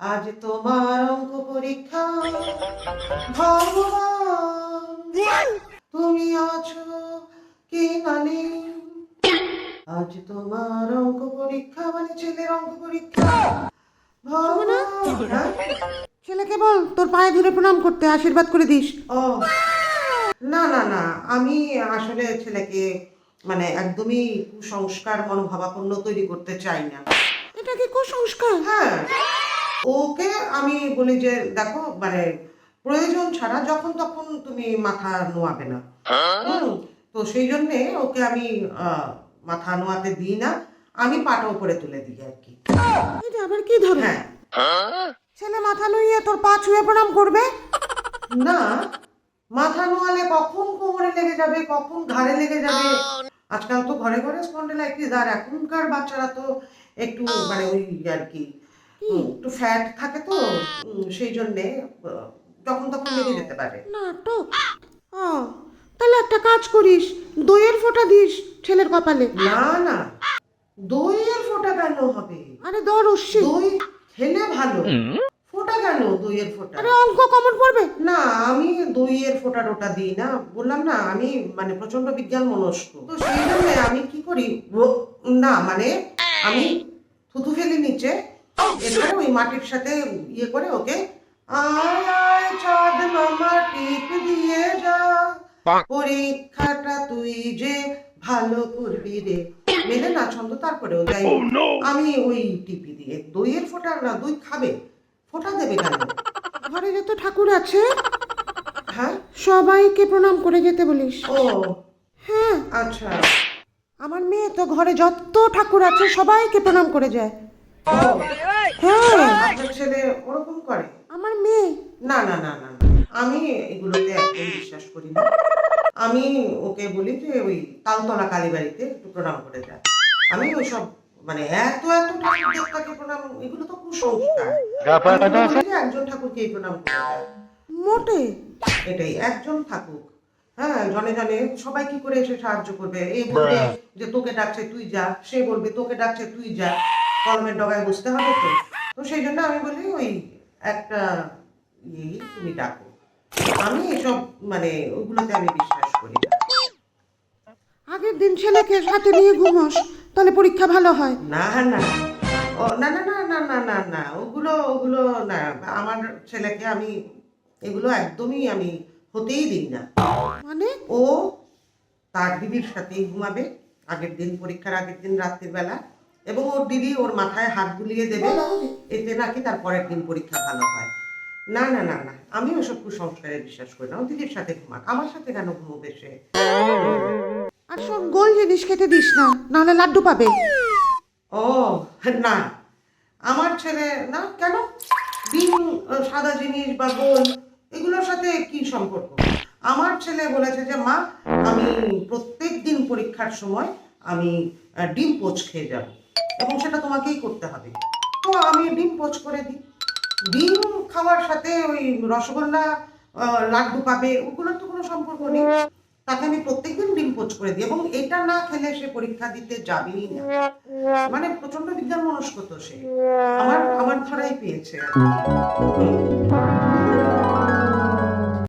আজ তোমার অঙ্ক পরীক্ষা। ভগবান তুমি আছো কি নানি আজ তোমার অঙ্ক পরীক্ষা মানে ছেলের অঙ্ক পরীক্ষা। হ্যাঁ? ছেলেকে বল তোর পায়ে ধরে প্রণাম করতে আশীর্বাদ করে দিস। ও। না না না আমি আসলে ছেলেকে মানে একদমই কুসংস্কার মনোভাবাপন্ন তৈরি করতে চাই না। এটা কি কুসংস্কার? হ্যাঁ। ওকে আমি বলি যে দেখো মানে প্রয়োজন ছাড়া যখন তখন তুমি মাথা নোয়াবে না। তো সেই জন্যে ওকে আমি মাথা নোয়াতে দিই না আমি পাটা উপরে তুলে দিই আর কি। আবার কি ধরে হ্যাঁ। ছেলে মাথা নুইয়ে তোর পা ছুঁয়ে প্রণাম করবে? না মাথা নোয়ালে কখন কোমরে লেগে যাবে কখন ঘাড়ে লেগে যাবে? আজকাল তো ঘরে ঘরে স্পন্ডেলাইটিস আর এখনকার বাচ্চারা তো একটু মানে ওই আর কি একটু ফ্যাট থাকে তো সেই জন্যে যখন তখন লেগে যেতে পারে। নাটক? ও তাহলে একটা কাজ করিস দইয়ের ফোঁটা দিস ছেলের কপালে। না না দইয়ের ফোঁটা কেন হবে? আরে দর রশ্মি দই খেলে ভালো। ফোঁটা কেন দইয়ের ফোঁটা? আরে অঙ্ক কমন পড়বে? না আমি দইয়ের ফোঁটা টোটা দিই না। বললাম না আমি মানে প্রচণ্ড বিজ্ঞান মনস্ক। তো সেই জন্য আমি কি করি? না মানে আমি থুতু ফেলি নিচে এরপরে ওই মাটির সাথে ইয়ে করে ওকে আয় আয় চাঁদ মামা টিপ দিয়ে যা পরীক্ষাটা তুই যে ভালো করবি রে। মেলে না ছন্দ তারপরেও যাই। আমি ওই টিপি দিয়ে দইয়ের ফোঁটা না দই খাবে? ফোঁটা দেবে কেন? ঘরে যত ঠাকুর আছে হ্যাঁ? সবাইকে প্রণাম করে যেতে বলিস। ও হ্যাঁ। আচ্ছা। আমার মেয়ে তো ঘরে যত ঠাকুর আছে সবাইকে প্রণাম করে যায়। ছেলে ওরকম করে আমার মেয়ে? না না না না। আমি এগুলোতে একদম বিশ্বাস করি না। আমি ওকে বলি যে ওই তালতলা কালীবাড়িতে একটু প্রণাম করে যায় আমি ওইসব মানে এত এত ঠাকুর দেবতাকে প্রণাম এগুলো তো কুসংস্কার। যে একজন ঠাকুরকেই প্রণাম করে মোটে? এটাই একজন থাকুক। হ্যাঁ জনে জনে সবাই কি করে এসে সাহায্য করবে? এই বলবে যে তোকে ডাকছে তুই যা। সে বলবে তোকে ডাকছে তুই যা। কলমের ডগায় বসতে হবে তো। তো সেই জন্য আমি বলি ওই একটা ইয়েই তুমি ডাকো। আমি এসব মানে ওগুলোতে আমি বিশ্বাস করি না। আগের দিন ছেলেকে সাথে নিয়ে ঘুমোস তাহলে পরীক্ষা ভালো হয়। না না। ও না না না না না না না। ওগুলো ওগুলো না। আমার ছেলেকে আমি এগুলো একদমই আমি হতেই দিই না। মানে? ও তার দিদির সাথেই ঘুমাবে। আগের দিন পরীক্ষার আগের দিন রাত্রির বেলা। এবং ওর দিদি ওর মাথায় হাত বুলিয়ে দেবে। এতে নাকি তার পরের দিন পরীক্ষা ভালো হয়। না না না না আমি ওসব কুসংস্কারে বিশ্বাস করি না। ও দিদির সাথে ঘুমাক। আমার সাথে কেন ঘুমোবে সে? আর সব গোল জিনিস খেতে দিস না নাহলে লাড্ডু পাবে। ও না। আমার ছেলে না কেন? ডিম সাদা জিনিস বা গোল এগুলোর সাথে কি সম্পর্ক? আমার ছেলে বলেছে যে মা আমি প্রত্যেক দিন পরীক্ষার সময় আমি ডিম পোচ খেয়ে যাব। এবং সেটা তোমাকেই করতে হবে। তো আমি ডিম পোচ করে দিই। ডিম খাওয়ার সাথে ওই রসগোল্লা লাড্ডু পাবে, ওগুলোর তো কোনো সম্পর্ক নেই। তাকে আমি প্রত্যেকদিন ডিম পোচ করে দিই এবং এটা না খেলে সে পরীক্ষা দিতে যাবেই না। মানে প্রচণ্ড বিজ্ঞান মনস্ক তো সে। আমার আমার ধরাই পেয়েছে।